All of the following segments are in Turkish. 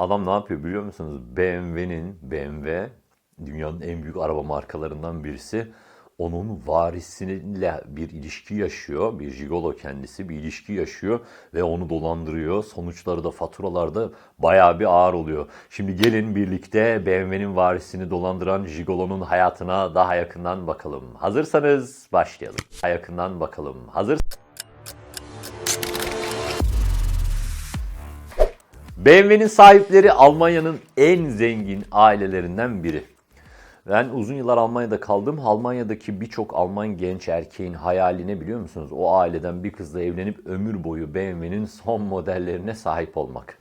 Adam ne yapıyor biliyor musunuz? BMW'nin, BMW dünyanın en büyük araba markalarından birisi. Onun varisiyle bir ilişki yaşıyor. Bir jigolo kendisi bir ilişki yaşıyor ve onu dolandırıyor. Sonuçları da faturalarda bayağı bir ağır oluyor. Şimdi gelin birlikte BMW'nin varisini dolandıran jigolonun hayatına daha yakından bakalım. Hazırsanız başlayalım. Daha yakından bakalım. Hazır BMW'nin sahipleri Almanya'nın en zengin ailelerinden biri. Ben uzun yıllar Almanya'da kaldım. Almanya'daki birçok Alman genç erkeğin hayali ne biliyor musunuz? O aileden bir kızla evlenip ömür boyu BMW'nin son modellerine sahip olmak.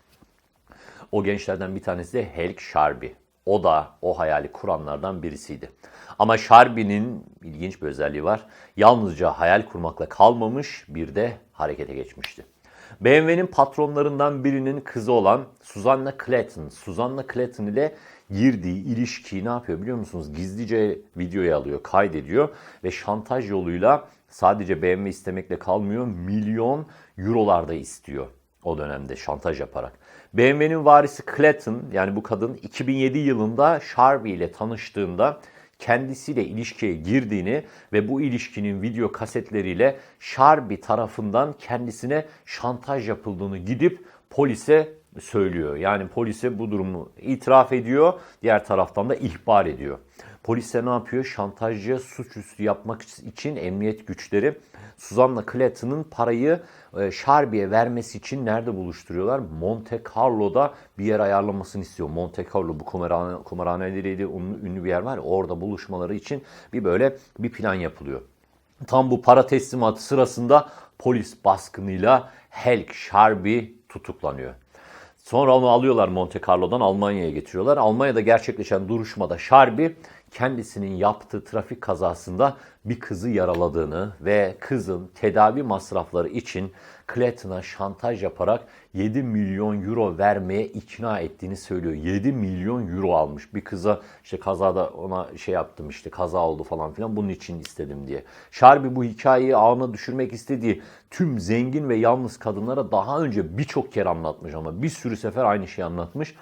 O gençlerden bir tanesi de Helk Sharby. O da o hayali kuranlardan birisiydi. Ama Sharby'nin ilginç bir özelliği var. Yalnızca hayal kurmakla kalmamış bir de harekete geçmişti. BMW'nin patronlarından birinin kızı olan Susanna Clayton. Susanna Clayton ile girdiği ilişkiyi ne yapıyor biliyor musunuz? Gizlice videoya alıyor, kaydediyor ve şantaj yoluyla sadece BMW istemekle kalmıyor, milyon eurolarda istiyor o dönemde şantaj yaparak. BMW'nin varisi Clayton yani bu kadın 2007 yılında Sharby ile tanıştığında kendisiyle ilişkiye girdiğini ve bu ilişkinin video kasetleriyle Sharby tarafından kendisine şantaj yapıldığını gidip polise söylüyor. Yani polise bu durumu itiraf ediyor, diğer taraftan da ihbar ediyor. Polise ne yapıyor? Şantajcıya suçüstü yapmak için emniyet güçleri Suzanna Clayton'ın parayı e, Sharby'e vermesi için nerede buluşturuyorlar? Monte Carlo'da bir yer ayarlamasını istiyor. Monte Carlo bu kumarhane, kumarhaneleriyle ünlü, ünlü bir yer var. Orada buluşmaları için bir böyle bir plan yapılıyor. Tam bu para teslimatı sırasında polis baskınıyla Helk Sharby tutuklanıyor. Sonra onu alıyorlar Monte Carlo'dan Almanya'ya getiriyorlar. Almanya'da gerçekleşen duruşmada Sharby kendisinin yaptığı trafik kazasında bir kızı yaraladığını ve kızın tedavi masrafları için Clayton'a şantaj yaparak 7 milyon euro vermeye ikna ettiğini söylüyor. 7 milyon euro almış bir kıza işte kazada ona şey yaptım işte kaza oldu falan filan bunun için istedim diye. Sharby bu hikayeyi ağına düşürmek istediği tüm zengin ve yalnız kadınlara daha önce birçok kere anlatmış ama bir sürü sefer aynı şeyi anlatmış.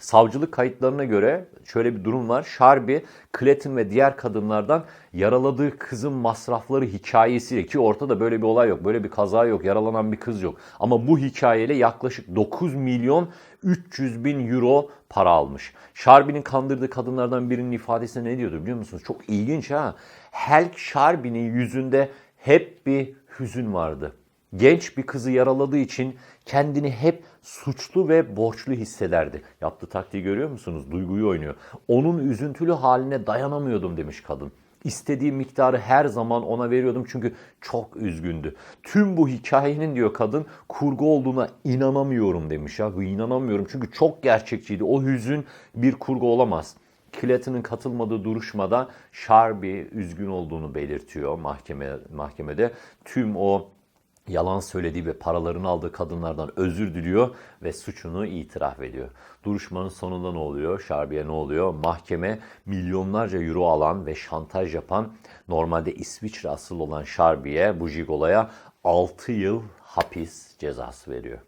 Savcılık kayıtlarına göre şöyle bir durum var. Sharby, Clayton ve diğer kadınlardan yaraladığı kızın masrafları hikayesiyle ki ortada böyle bir olay yok. Böyle bir kaza yok. Yaralanan bir kız yok. Ama bu hikayeyle yaklaşık 9 milyon 300 bin euro para almış. Sharby'nin kandırdığı kadınlardan birinin ifadesinde ne diyordu biliyor musunuz? Çok ilginç ha. Helk Sharby'nin yüzünde hep bir hüzün vardı. Genç bir kızı yaraladığı için kendini hep suçlu ve borçlu hissederdi. Yaptığı taktiği görüyor musunuz? Duyguyu oynuyor. Onun üzüntülü haline dayanamıyordum demiş kadın. İstediği miktarı her zaman ona veriyordum çünkü çok üzgündü. Tüm bu hikayenin diyor kadın kurgu olduğuna inanamıyorum demiş ya. İnanamıyorum çünkü çok gerçekçiydi. O hüzün bir kurgu olamaz. Clayton'ın katılmadığı duruşmada Sharby üzgün olduğunu belirtiyor mahkeme mahkemede. Tüm o yalan söylediği ve paralarını aldığı kadınlardan özür diliyor ve suçunu itiraf ediyor. Duruşmanın sonunda ne oluyor? Sharby'e ne oluyor? Mahkeme milyonlarca euro alan ve şantaj yapan normalde İsviçre asıllı olan Sharby'e bu jigolaya 6 yıl hapis cezası veriyor.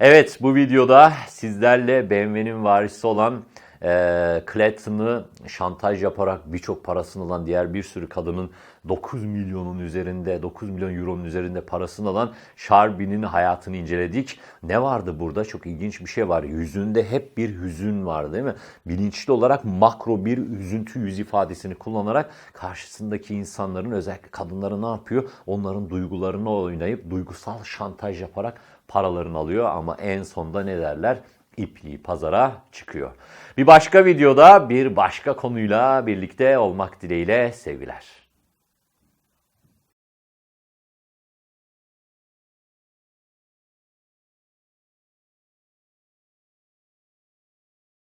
Evet bu videoda sizlerle BMW'nin varisi olan e, Clayton'ı şantaj yaparak birçok parasını alan diğer bir sürü kadının 9 milyonun üzerinde 9 milyon euronun üzerinde parasını alan Sharby'nin hayatını inceledik. Ne vardı burada? Çok ilginç bir şey var. Yüzünde hep bir hüzün var değil mi? Bilinçli olarak makro bir üzüntü yüz ifadesini kullanarak karşısındaki insanların özellikle kadınları ne yapıyor? Onların duygularını oynayıp duygusal şantaj yaparak paralarını alıyor ama en sonda ne derler? İpliği pazara çıkıyor. Bir başka videoda bir başka konuyla birlikte olmak dileğiyle sevgiler.